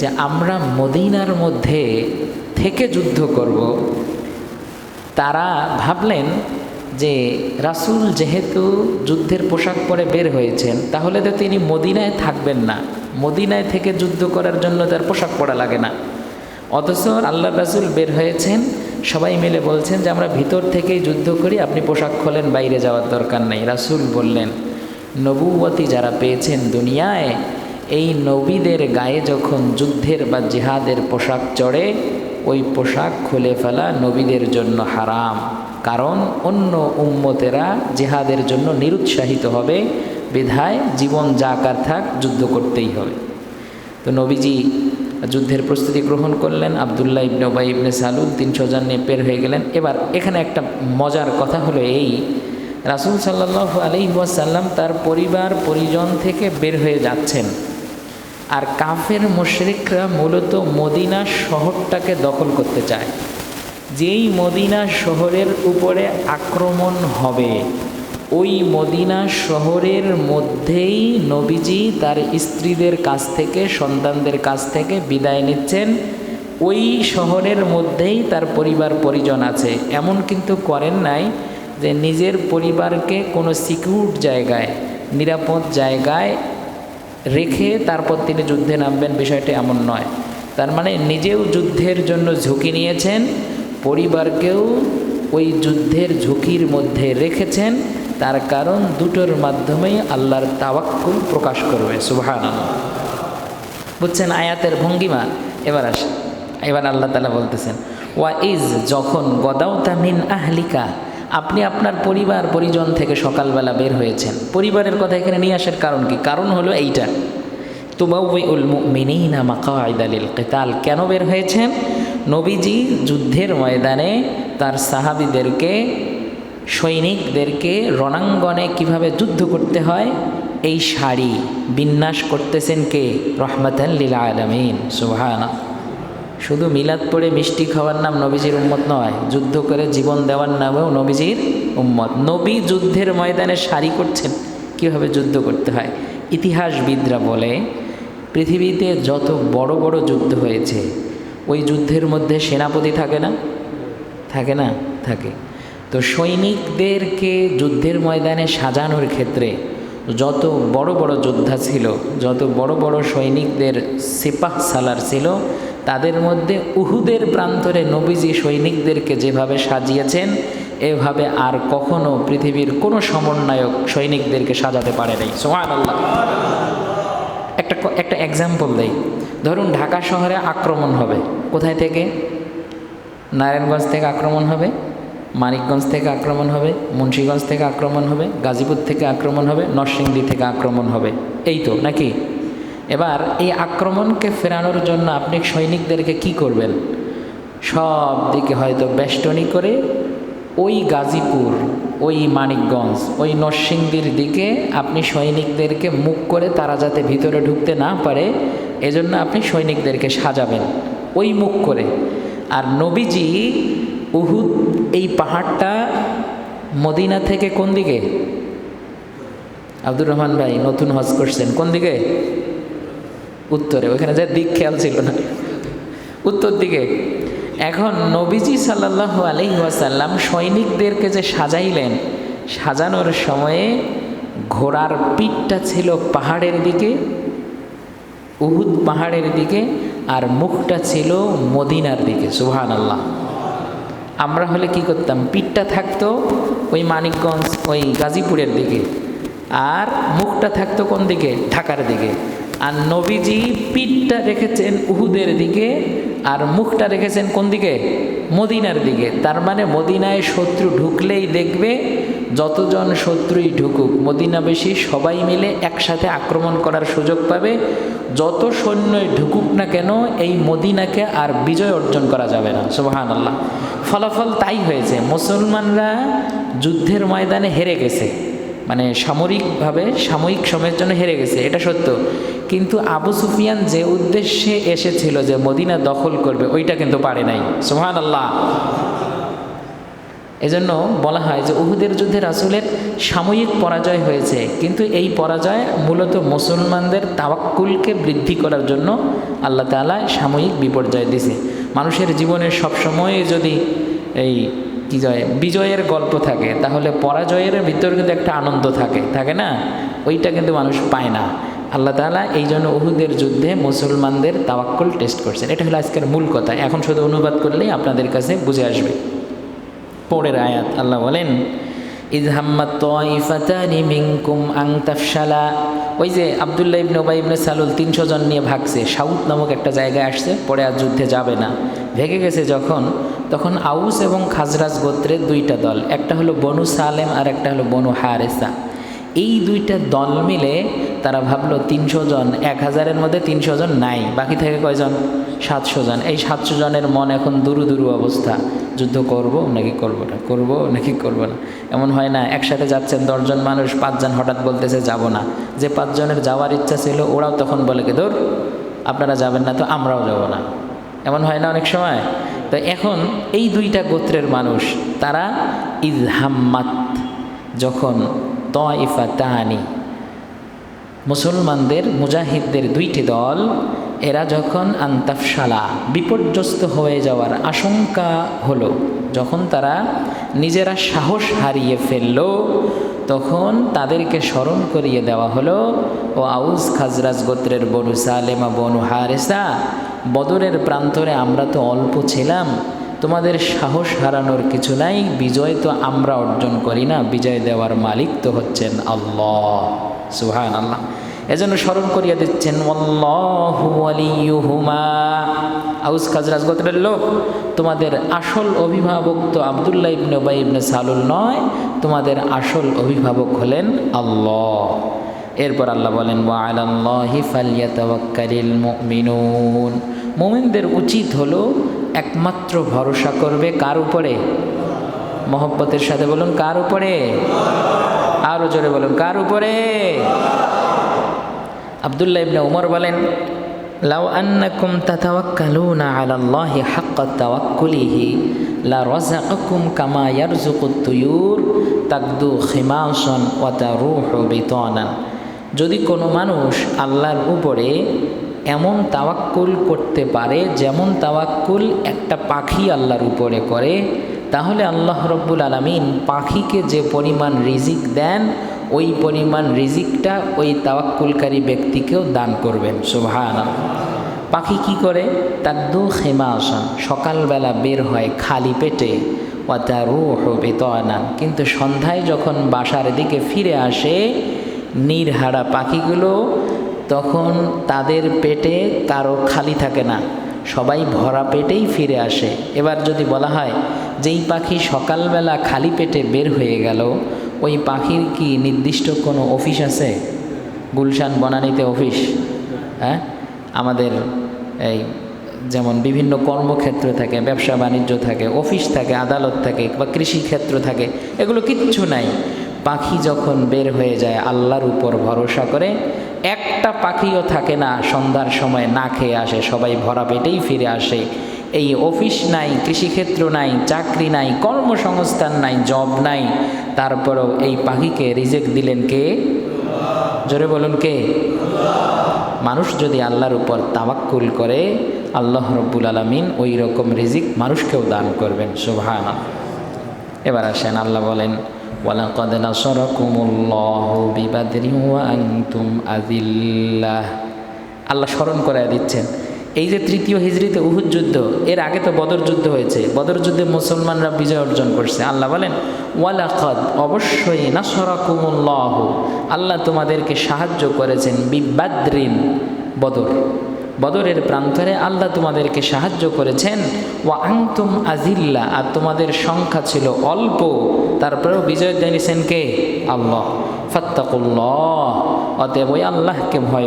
যে আমরা মদিনার মধ্যে থেকে যুদ্ধ করব, তারা ভাবলেন যে রাসূল যেহেতু যুদ্ধের পোশাক পরে বের হয়েছেন, তাহলে তো তিনি মদিনায় থাকবেন না। মদিনায় থেকে যুদ্ধ করার জন্য তার পোশাক পরা লাগে না। অথচ আল্লাহ রাসূল বের হয়েছেন, সবাই মিলে বলছেন যে আমরা ভিতর থেকেই যুদ্ধ করি, আপনি পোশাক খোলেন, বাইরে যাওয়ার দরকার নেই। রাসূল বললেন নবুবতী যারা পেয়েছেন দুনিয়ায় এই নবীদের গায়ে যখন যুদ্ধের বা জিহাদের পোশাক চড়ে, ওই পোশাক খুলে ফেলা নবীদের জন্য হারাম। কারণ অন্য উম্মতেরা জেহাদের জন্য নিরুৎসাহিত হবে, বিধায় জীবন যাকার থাক, যুদ্ধ করতেই হবে। তো নবীজি যুদ্ধের প্রস্তুতি গ্রহণ করলেন, আবদুল্লাহ ইবনে ওবাই ইবনে সালুল তিনশো জন নিয়ে বের হয়ে গেলেন। এবার এখানে একটা মজার কথা হলো এই, রাসুল সাল্লাহ আলি ওয়াসাল্লাম তার পরিবার পরিজন থেকে বের হয়ে যাচ্ছেন। আর কাফের মুশরিকরা মূলত মদিনা শহরটাকে দখল করতে চায়। যেই মদিনা শহরের উপরে আক্রমণ হবে, ওই মদিনা শহরের মধ্যেই নবীজি তার স্ত্রীদের কাছ থেকে, সন্তানদের কাছ থেকে বিদায় নিচ্ছেন। ওই শহরের মধ্যেই তার পরিবার পরিজন আছে। এমন কিন্তু করেন নাই যে নিজের পরিবারকে কোনো সিকিউর জায়গায়, নিরাপদ জায়গায় রেখে তারপর তিনি যুদ্ধে নামবেন, বিষয়টি এমন নয়। তার মানে নিজেও যুদ্ধের জন্য ঝুঁকি নিয়েছেন, পরিবারকেও ওই যুদ্ধের ঝুঁকির মধ্যে রেখেছেন, তার কারণ দুটোর মাধ্যমেই আল্লাহর তাওয়াক্কুল প্রকাশ করবে সুবহান বুঝছেন আয়াতের ভঙ্গিমা? এবার আসে। এবার আল্লাহ তালা বলতেছেন, ওয়া ইজ যখন গদাও তামিন আহলিকা আপনি আপনার পরিবার, পরিজন থেকে সকালবেলা বের হয়েছেন। পরিবারের কথা এখানে নিয়ে আসার কারণ কি? কারণ হলো এইটা। তুবাউল মিনিনা মাকাইদালিল কেতাল। কেন বের হয়েছেন? নবীজি যুদ্ধের ময়দানে তার সাহাবিদেরকে, সৈনিকদেরকে রণাঙ্গনে কীভাবে যুদ্ধ করতে হয়? এই শাড়ি বিন্যাস করতেছেন কে? রহমতাল্লিল আলমিন। সুহানা শুধু মিলাদ পড়ে মিষ্টি খাওয়ার নাম নবীজির উম্মত নয়, যুদ্ধ করে জীবন দেওয়ার নামেও নবীজির উম্মত। নবী যুদ্ধের ময়দানে সারি করছেন, কীভাবে যুদ্ধ করতে হয়? ইতিহাসবিদরা বলে, পৃথিবীতে যত বড় বড় যুদ্ধ হয়েছে, ওই যুদ্ধের মধ্যে সেনাপতি থাকে না? থাকে না? থাকে। তো সৈনিকদেরকে যুদ্ধের ময়দানে সাজানোর ক্ষেত্রে যত বড় বড় যোদ্ধা ছিল, যত বড় বড় সৈনিকদের সিপাহ সালার ছিল তাদের মধ্যে উহুদের প্রান্তরে নবীজি সৈনিকদেরকে যেভাবে সাজিয়েছেন, এভাবে আর কখনো পৃথিবীর কোনো সমন্বয়ক সৈনিকদেরকে সাজাতে পারে নাই। সোহান আল্লাহ একটা একটা এক্সাম্পল দেই। ধরুন ঢাকা শহরে আক্রমণ হবে। কোথায় থেকে? নারায়ণগঞ্জ থেকে আক্রমণ হবে, মানিকগঞ্জ থেকে আক্রমণ হবে, মুন্সীগঞ্জ থেকে আক্রমণ হবে, গাজীপুর থেকে আক্রমণ হবে, নরসিংদী থেকে আক্রমণ হবে। এই তো, নাকি? এবার এই আক্রমণকে ফেরানোর জন্য আপনি সৈনিকদেরকে কি করবেন? সব দিকে হয়তো বেষ্টনী করে ওই গাজীপুর, ওই মানিকগঞ্জ, ওই নরসিংদীর দিকে আপনি সৈনিকদেরকে মুখ করে তারা যাতে ভিতরে ঢুকতে না পারে, এজন্য আপনি সৈনিকদেরকে সাজাবেন ওই মুখ করে। আর নবীজি উহুদ, এই পাহাড়টা মদিনা থেকে কোন দিকে? আব্দুর রহমান ভাই, নতুন হজ করছেন, কোন দিকে? উত্তরে ওখানে যে দিক খেয়াল ছিল না। উত্তর দিকে, এখন নবীজি সাল্লাহ আলি ওয়াসাল্লাম সৈনিকদেরকে যে সাজাইলেন, সাজানোর সময়ে ঘোড়ার পিঠটা ছিল পাহাড়ের দিকে, উহুদ পাহাড়ের দিকে, আর মুখটা ছিল মদিনার দিকে সুহান আল্লাহ আমরা হলে কি করতাম? পিঠটা থাকতো ওই মানিকগঞ্জ, ওই গাজীপুরের দিকে, আর মুখটা থাকতো কোন দিকে? ঢাকার দিকে। আর নবীজি পিঠটা রেখেছেন উহুদের দিকে আর মুখটা রেখেছেন কোন দিকে? মদিনার দিকে। তার মানে মদিনায় শত্রু ঢুকলেই দেখবে, যতজন শত্রুই ঢুকুক মদিনাবেশী সবাই মিলে একসাথে আক্রমণ করার সুযোগ পাবে। যত সৈন্যই ঢুকুক না কেন, এই মদিনাকে আর বিজয় অর্জন করা যাবে না। সুবাহান আল্লাহ ফলাফল তাই হয়েছে। মুসলমানরা যুদ্ধের ময়দানে হেরে গেছে। মানে সামরিকভাবে, সাময়িক সময়ের জন্য হেরে গেছে, এটা সত্য। কিন্তু আবু সুফিয়ান যে উদ্দেশ্যে এসেছিল যে মদিনা দখল করবে, ওইটা কিন্তু পারে নাই। সোহান আল্লাহ এজন্য বলা হয় যে উহুদের যুদ্ধে রাসুলের সাময়িক পরাজয় হয়েছে, কিন্তু এই পরাজয় মূলত মুসলমানদের তাওয়াক্কুলকে বৃদ্ধি করার জন্য আল্লাহ তাআলা সাময়িক বিপর্যয় দিছে মানুষের জীবনে সবসময় যদি এই কি জয় বিজয়ের গল্প থাকে। তাহলে পরাজয়ের ভিতর কিন্তু একটা আনন্দ থাকে থাকে না? ওইটা কিন্তু মানুষ পায় না। আল্লাহ তাআলা এই জন্য উহুদের যুদ্ধে মুসলমানদের তাওয়াক্কল টেস্ট করছেন। এটা হলো আজকের মূল কথা। এখন শুধু অনুবাদ করলেই আপনাদের কাছে বুঝে আসবে। পরের আয়াত, আল্লাহ বলেন ওই যে আবদুল্লাহ ইবনে ওবাই ইবনে সালুল তিনশো জন নিয়ে ভাগছে। সাউথ নামক একটা জায়গায় আসছে, পরে আর যুদ্ধে যাবে না। ভেগে গেছে যখন তখন আউস এবং খাজরাজ গোত্রের দুইটা দল, একটা হলো বনু সালেম আর একটা হলো বনু হারেসা। এই দুইটা দল মিলে তারা ভাবলো তিনশো জন, এক হাজারের মধ্যে তিনশো জন নাই, বাকি থেকে কয়জন? সাতশো জন। এই সাতশো জনের মন এখন দুরু দুরু অবস্থা। যুদ্ধ করব নাকি করব না? করব নাকি করব না? এমন হয় না, একসাথে যাচ্ছেন দশজন মানুষ পাঁচজন হঠাৎ বলতেছে, যাব না। যে পাঁচজনের যাওয়ার ইচ্ছা ছিল, ওরাও তখন বলে কি ধর আপনারা যাবেন না তো আমরাও যাব না। এমন হয় না অনেক সময়? তো এখন এই দুইটা গোত্রের মানুষ, তারা ইজহাম্মাত যখন তয়ফা তাহানি মুসলমানদের মুজাহিদদের দুইটি দল, এরা যখন আন্তাফশালা, বিপর্যস্ত হয়ে যাওয়ার আশঙ্কা হলো, যখন তারা নিজেরা সাহস হারিয়ে ফেলল, তখন তাদেরকে স্মরণ করিয়ে দেওয়া হলো, ও আউস খাজরাজ গোত্রের বনু সালেমা বনু হারেসা বদরের প্রান্তরে আমরা তো অল্প ছিলাম, তোমাদের সাহস হারানোর কিছু নাই, বিজয় তো আমরা অর্জন করি না, বিজয় দেওয়ার মালিক তো হচ্ছেন আল্লাহ সুহান আল্লাহ এজন্য স্মরণ করিয়া দিচ্ছেন আউস খাজরাজ গোত্রের লোক, তোমাদের আসল অভিভাবক তো আবদুল্লাহ ইবনে ওবাই ইবনে সালুল নয়, তোমাদের আসল অভিভাবক হলেন আল্লাহ। এরপর আল্লাহ বলেন ওয়া আলাল্লাহি ফালিয়াতাওয়াক্কালিল মুমিনুন। মুমিনদের উচিত হলো একমাত্র ভরসা করবে কার উপরে? মহব্বতের সাথে বলুন, কার উপরে? আরও জোরে বলুন, কার উপরে? আবদুল্লাহ ইবনে উমর বলেন, লাউ আন্নাকুম তাতাওয়াক্কালুনা আলাল্লাহি হাক্কা তাওয়াক্কুলিহি লা রাযাকাকুম কামা ইয়ারযুকুত তুয়ুর। তাকদু খিমাসান ওয়া তারুহু বিতানান। যদি কোনো মানুষ আল্লাহর উপরে এমন তাওয়াক্কুল করতে পারে, যেমন তাওয়াক্কুল একটা পাখি আল্লাহর উপরে করে, তাহলে আল্লাহ রব্বুল আলমিন পাখিকে যে পরিমাণ রিজিক দেন, ওই পরিমাণ রিজিকটা ওই তাওয়াক্কুলকারী ব্যক্তিকেও দান করবেন। সুবহান পাখি কি করে? তার দু খেমা আসান সকালবেলা বের হয় খালি পেটে ওয়াতা রুহ বেতনান। কিন্তু সন্ধ্যায় যখন বাসার দিকে ফিরে আসে নিরহারা পাখিগুলো তখন তাদের পেটে কারও খালি থাকে না। সবাই ভরা পেটেই ফিরে আসে। এবার যদি বলা হয়, যেই পাখি সকালবেলা খালি পেটে বের হয়ে গেল, ওই পাখির কি নির্দিষ্ট কোনো অফিস আছে? গুলশান বনানীতে অফিস হ্যাঁ? আমাদের এই যেমন বিভিন্ন কর্মক্ষেত্র থাকে, ব্যবসা বাণিজ্য থাকে, অফিস থাকে, আদালত থাকে বা কৃষিক্ষেত্র থাকে, এগুলো কিচ্ছু নাই। পাখি যখন বের হয়ে যায়, আল্লাহর উপর ভরসা করে, একটা পাখিও থাকে না, সন্ধ্যার সময় না খেয়ে আসে, সবাই ভরা পেটেই ফিরে আসে। এই অফিস নাই, কৃষিক্ষেত্র নাই, চাকরি নাই, কর্মসংস্থান নাই, জব নাই। তারপরেও এই পাখিকে রিজেক্ট দিলেন কে? জোরে বলুন কে? মানুষ যদি আল্লাহর উপর তাওয়াক্কুল করে, আল্লাহ রব্বুল আলমিন ওই রকম রিজিক মানুষকেও দান করবেন সুবহান এবার আসেন, আল্লাহ বলেন ওয়ালাকাদ নাসরাকুমুল্লাহু বিবাদরি ওয়া আনতুম আযিল্লাহ আল্লাহ স্মরণ করায় দিচ্ছেন। এই যে তৃতীয় হিজড়িতে উহুদ যুদ্ধ, এর আগে তো বদর যুদ্ধ হয়েছে। বদর যুদ্ধে মুসলমানরা বিজয় অর্জন করছে। আল্লাহ বলেন, ওয়ালাকাদ, অবশ্যই নাসরাকুমুল্লাহ। আল্লাহ তোমাদেরকে সাহায্য করেছেন বিবাদ্রিন বদর। বদরের প্রান্তরে আল্লাহ তোমাদেরকে সাহায্য করেছেন। ও আংতুম আজিল্লা, আর তোমাদের সংখ্যা ছিল অল্প। তারপরেও বিজয় জানিয়েছেন কে? আল্লাহ। ফাত্তাকুল্লাহ। অতএব ওই আল্লাহকে ভয়